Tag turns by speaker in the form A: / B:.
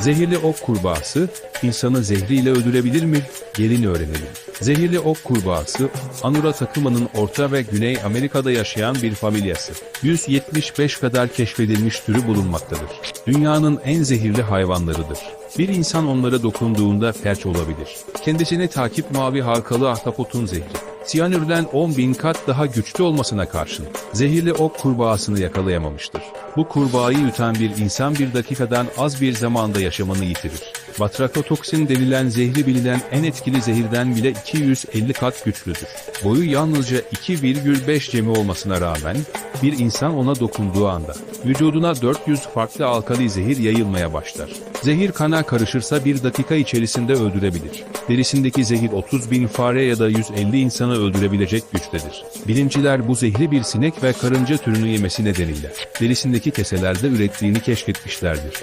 A: Zehirli ok kurbağası, insanı zehriyle öldürebilir mi? Gelin öğrenelim. Zehirli ok kurbağası, Anura takımının Orta ve Güney Amerika'da yaşayan bir familyası. 175 kadar keşfedilmiş türü bulunmaktadır. Dünyanın en zehirli hayvanlarıdır. Bir insan onlara dokunduğunda felç olabilir. Kendisini takip mavi halkalı ahtapotun zehri. Siyanürden 10 bin kat daha güçlü olmasına karşın zehirli ok kurbağasını yakalayamamıştır. Bu kurbağayı yutan bir insan bir dakikadan az bir zamanda yaşamını yitirir. Batrakotoksin denilen zehri bilinen en etkili zehirden bile 250 kat güçlüdür. Boyu yalnızca 2,5 cemi olmasına rağmen bir insan ona dokunduğu anda vücuduna 400 farklı alkali zehir yayılmaya başlar. Zehir kana karışırsa bir dakika içerisinde öldürebilir. Derisindeki zehir 30 bin fare ya da 150 insanı öldürebilecek güçtedir. Bilimciler bu zehri bir sinek ve karınca türünü yemesi nedeniyle derisindeki keselerde ürettiğini keşfetmişlerdir.